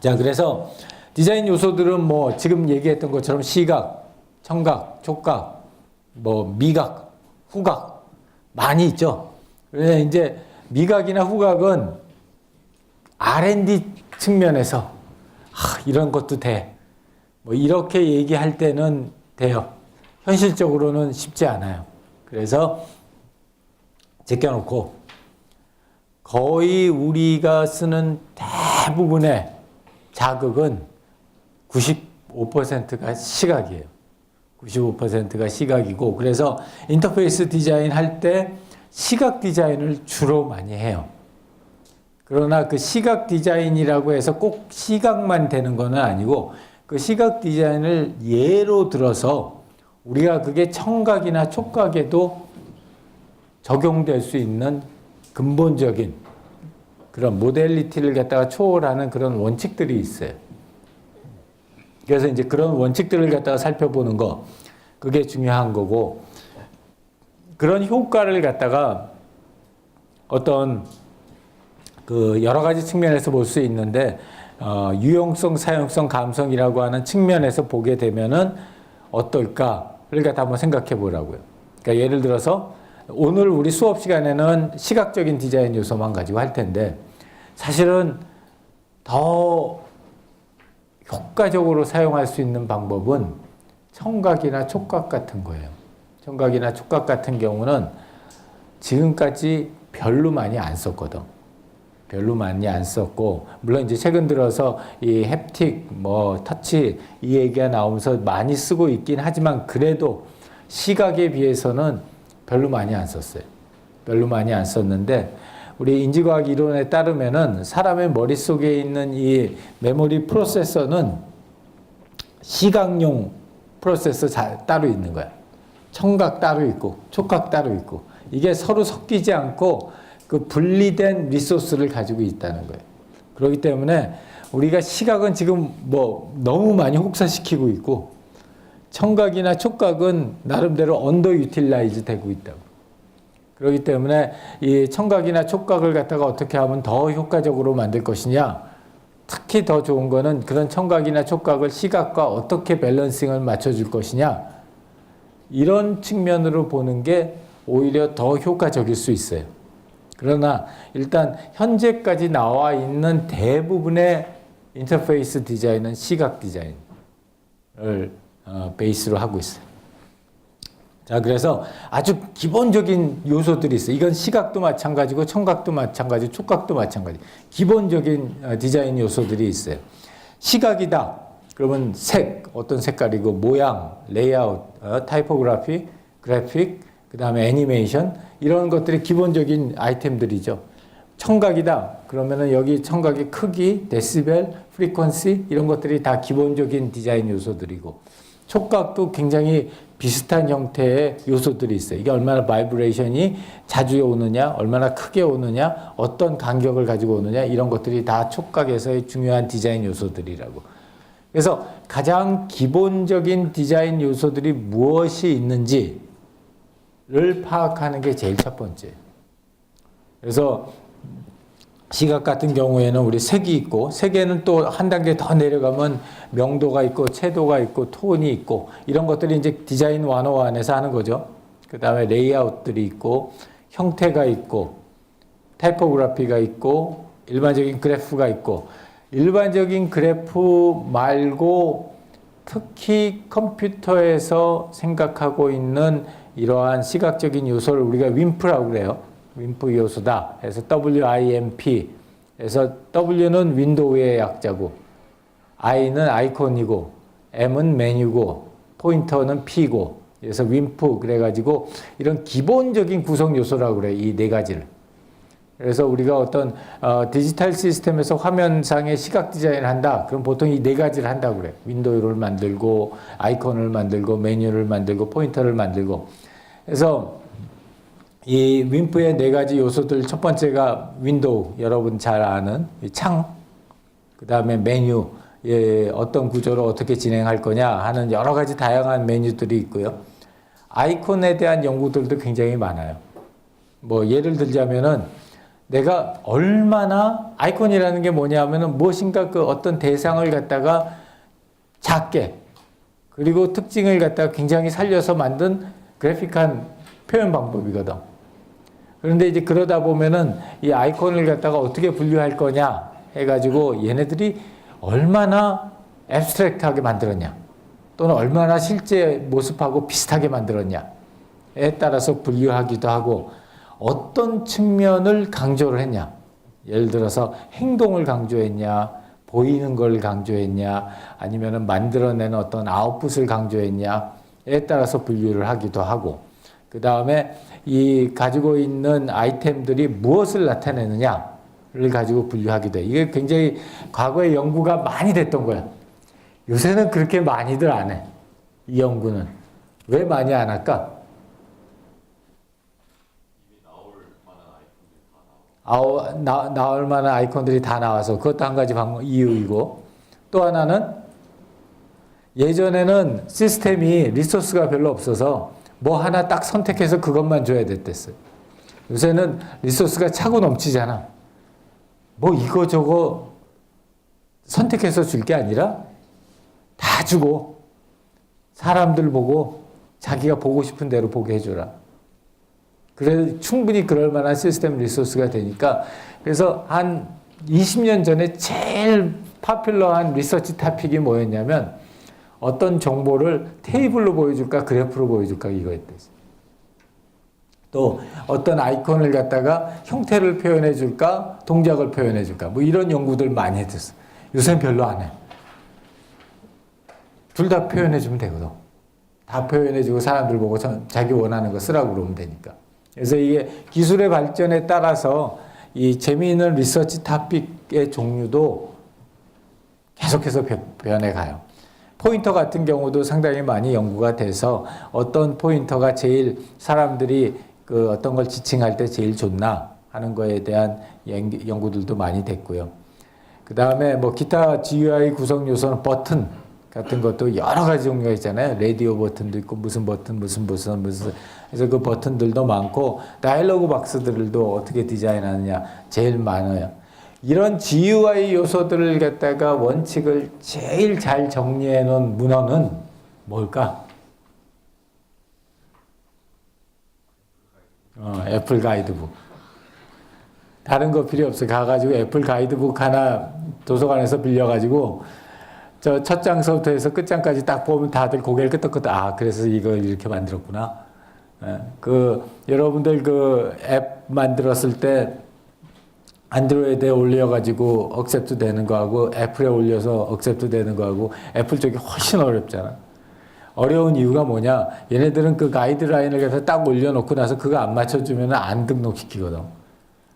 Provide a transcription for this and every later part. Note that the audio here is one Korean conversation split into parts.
자, 그래서 디자인 요소들은 뭐 지금 얘기했던 것처럼 시각, 청각, 촉각, 뭐 미각, 후각 많이 있죠. 그래서 이제 미각이나 후각은 R&D 측면에서 아, 이런 것도 돼. 뭐 이렇게 얘기할 때는 돼요. 현실적으로는 쉽지 않아요. 그래서 제껴놓고 거의 우리가 쓰는 대부분의 자극은 95%가 시각이에요. 95%가 시각이고 그래서 인터페이스 디자인 할 때 시각 디자인을 주로 많이 해요. 그러나 그 시각 디자인이라고 해서 꼭 시각만 되는 건 아니고 그 시각 디자인을 예로 들어서 우리가 그게 청각이나 촉각에도 적용될 수 있는 근본적인 그런 모델리티를 갖다가 초월하는 그런 원칙들이 있어요. 그래서 이제 그런 원칙들을 갖다가 살펴보는 거 그게 중요한 거고 그런 효과를 갖다가 어떤 그 여러 가지 측면에서 볼 수 있는데 어, 유용성, 사용성, 감성이라고 하는 측면에서 보게 되면은 어떨까를 갖다 한번 생각해 보라고요. 그러니까 예를 들어서 오늘 우리 수업 시간에는 시각적인 디자인 요소만 가지고 할 텐데 사실은 더 효과적으로 사용할 수 있는 방법은 청각이나 촉각 같은 거예요. 청각이나 촉각 같은 경우는 지금까지 별로 많이 안 썼거든. 별로 많이 안 썼고 물론 이제 최근 들어서 이 햅틱 뭐 터치 이 얘기가 나오면서 많이 쓰고 있긴 하지만 그래도 시각에 비해서는 별로 많이 안 썼어요. 별로 많이 안 썼는데 우리 인지과학 이론에 따르면은 사람의 머릿속에 있는 이 메모리 프로세서는 시각용 프로세서 자- 따로 있는 거야. 청각 따로 있고 촉각 따로 있고 이게 서로 섞이지 않고 그 분리된 리소스를 가지고 있다는 거예요. 그렇기 때문에 우리가 시각은 지금 뭐 너무 많이 혹사시키고 있고 청각이나 촉각은 나름대로 언더 유틸라이즈 되고 있다고. 그렇기 때문에 이 청각이나 촉각을 갖다가 어떻게 하면 더 효과적으로 만들 것이냐. 특히 더 좋은 거는 그런 청각이나 촉각을 시각과 어떻게 밸런싱을 맞춰줄 것이냐. 이런 측면으로 보는 게 오히려 더 효과적일 수 있어요. 그러나 일단 현재까지 나와 있는 대부분의 인터페이스 디자인은 시각 디자인을 어, 베이스로 하고 있어요. 자, 그래서 아주 기본적인 요소들이 있어요. 이건 시각도 마찬가지고 청각도 마찬가지, 촉각도 마찬가지. 기본적인 어, 디자인 요소들이 있어요. 시각이다. 그러면 색, 어떤 색깔이고 모양, 레이아웃, 어, 타이포그래피, 그래픽, 그 다음에 애니메이션 이런 것들이 기본적인 아이템들이죠. 청각이다. 그러면은 여기 청각의 크기, 데시벨, 프리퀀시 이런 것들이 다 기본적인 디자인 요소들이고 촉각도 굉장히 비슷한 형태의 요소들이 있어요. 이게 얼마나 바이브레이션이 자주 오느냐, 얼마나 크게 오느냐, 어떤 간격을 가지고 오느냐 이런 것들이 다 촉각에서의 중요한 디자인 요소들이라고. 그래서 가장 기본적인 디자인 요소들이 무엇이 있는지를 파악하는 게 제일 첫 번째. 그래서 시각 같은 경우에는 우리 색이 있고 색에는 또 한 단계 더 내려가면 명도가 있고 채도가 있고 톤이 있고 이런 것들이 이제 디자인 101에서 하는 거죠. 그 다음에 레이아웃들이 있고 형태가 있고 타이포그래피가 있고 일반적인 그래프가 있고 일반적인 그래프 말고 특히 컴퓨터에서 생각하고 있는 이러한 시각적인 요소를 우리가 윈프라고 그래요. 윈프 요소다. 그래서 W는 윈도우의 약자고, I는 아이콘이고, M은 메뉴고, 포인터는 P고, 그래서 윈프 그래가지고 이런 기본적인 구성 요소라고 그래. 이 네 가지를. 그래서 우리가 어떤 어, 디지털 시스템에서 화면상의 시각 디자인을 한다. 그럼 보통 이 네 가지를 한다고 그래. 윈도우를 만들고 아이콘을 만들고 메뉴를 만들고 포인터를 만들고. 그래서 이 윈프의 네 가지 요소들 첫 번째가 윈도우 여러분 잘 아는 이 창. 그 다음에 메뉴 예, 어떤 구조로 어떻게 진행할 거냐 하는 여러 가지 다양한 메뉴들이 있고요. 아이콘에 대한 연구들도 굉장히 많아요. 뭐 예를 들자면은 내가 얼마나 아이콘이라는 게 뭐냐면은 무엇인가 그 어떤 대상을 갖다가 작게 그리고 특징을 갖다가 굉장히 살려서 만든 그래픽한 표현 방법이거든. 그런데 이제 그러다 보면은 이 아이콘을 갖다가 어떻게 분류할 거냐 해가지고 얘네들이 얼마나 앱스트랙트하게 만들었냐 또는 얼마나 실제 모습하고 비슷하게 만들었냐에 따라서 분류하기도 하고 어떤 측면을 강조를 했냐. 예를 들어서 행동을 강조했냐 보이는 걸 강조했냐 아니면은 만들어내는 어떤 아웃풋을 강조했냐에 따라서 분류를 하기도 하고 그 다음에 이 가지고 있는 아이템들이 무엇을 나타내느냐를 가지고 분류하기도 해. 이게 굉장히 과거에 연구가 많이 됐던 거야. 요새는 그렇게 많이들 안 해. 이 연구는. 왜 많이 안 할까? 아우, 나, 나올 만한 아이콘들이 다 나와서 그것도 한 가지 방법, 이유이고 또 하나는 예전에는 시스템이 리소스가 별로 없어서 뭐 하나 딱 선택해서 그것만 줘야 됐댔어요. 요새는 리소스가 차고 넘치잖아. 뭐 이거 저거 선택해서 줄 게 아니라 다 주고 사람들 보고 자기가 보고 싶은 대로 보게 해줘라. 그래 충분히 그럴 만한 시스템 리소스가 되니까 그래서 한 20년 전에 제일 파퓰러한 리서치 타픽이 뭐였냐면 어떤 정보를 테이블로 보여줄까 그래프로 보여줄까 이거였대요. 또 어떤 아이콘을 갖다가 형태를 표현해 줄까 동작을 표현해 줄까 뭐 이런 연구들 많이 했었어. 요새는 별로 안 해. 둘 다 표현해 주면 되거든. 다 표현해 주고 사람들 보고 자기 원하는 거 쓰라고 그러면 되니까. 그래서 이게 기술의 발전에 따라서 이 재미있는 리서치 타픽의 종류도 계속해서 변해 가요. 포인터 같은 경우도 상당히 많이 연구가 돼서 어떤 포인터가 제일 사람들이 그 어떤 걸 지칭할 때 제일 좋나 하는 거에 대한 연구들도 많이 됐고요. 그 다음에 뭐 기타 GUI 구성 요소는 버튼 같은 것도 여러 가지 종류가 있잖아요. 라디오 버튼도 있고 무슨 버튼 무슨 무슨 무슨 그래서 그 버튼들도 많고 다이얼로그 박스들도 어떻게 디자인하느냐 제일 많아요. 이런 GUI 요소들을 갖다가 원칙을 제일 잘 정리해 놓은 문헌은 뭘까? 어, 애플 가이드북. 다른 거 필요 없어. 가가지고 애플 가이드북 하나 도서관에서 빌려가지고 저 첫 장서부터 해서 끝장까지 딱 보면 다들 고개를 끄덕끄덕 아 그래서 이걸 이렇게 만들었구나. 예, 그 여러분들 그 앱 만들었을 때 안드로이드에 올려가지고 억셉트 되는 거하고 애플에 올려서 억셉트 되는 거하고 애플 쪽이 훨씬 어렵잖아. 어려운 이유가 뭐냐? 얘네들은 그 가이드라인을 해서 딱 올려놓고 나서 그거 안 맞춰주면 안 등록시키거든.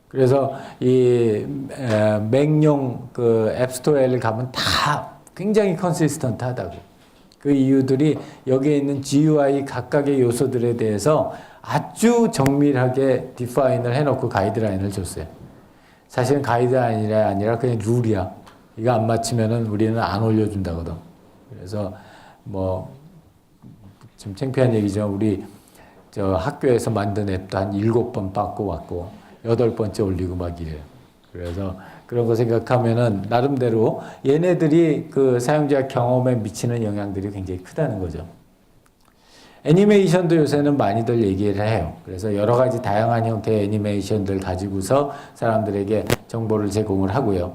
그래서 이 맥용 그 앱스토어에 가면 다 굉장히 컨시스턴트하다고. 그 이유들이 여기에 있는 GUI 각각의 요소들에 대해서 아주 정밀하게 디파인을 해놓고 가이드라인을 줬어요. 사실은 가이드라인이 아니라 그냥 룰이야. 이거 안 맞추면은 우리는 안 올려준다거든. 그래서 뭐, 좀 창피한 얘기죠. 우리 저 학교에서 만든 앱도 한 일곱 번 받고 왔고, 여덟 번째 올리고 막 이래요. 그래서 그런 거 생각하면은 나름대로 얘네들이 그 사용자 경험에 미치는 영향들이 굉장히 크다는 거죠. 애니메이션도 요새는 많이들 얘기를 해요. 그래서 여러 가지 다양한 형태의 애니메이션들 가지고서 사람들에게 정보를 제공을 하고요.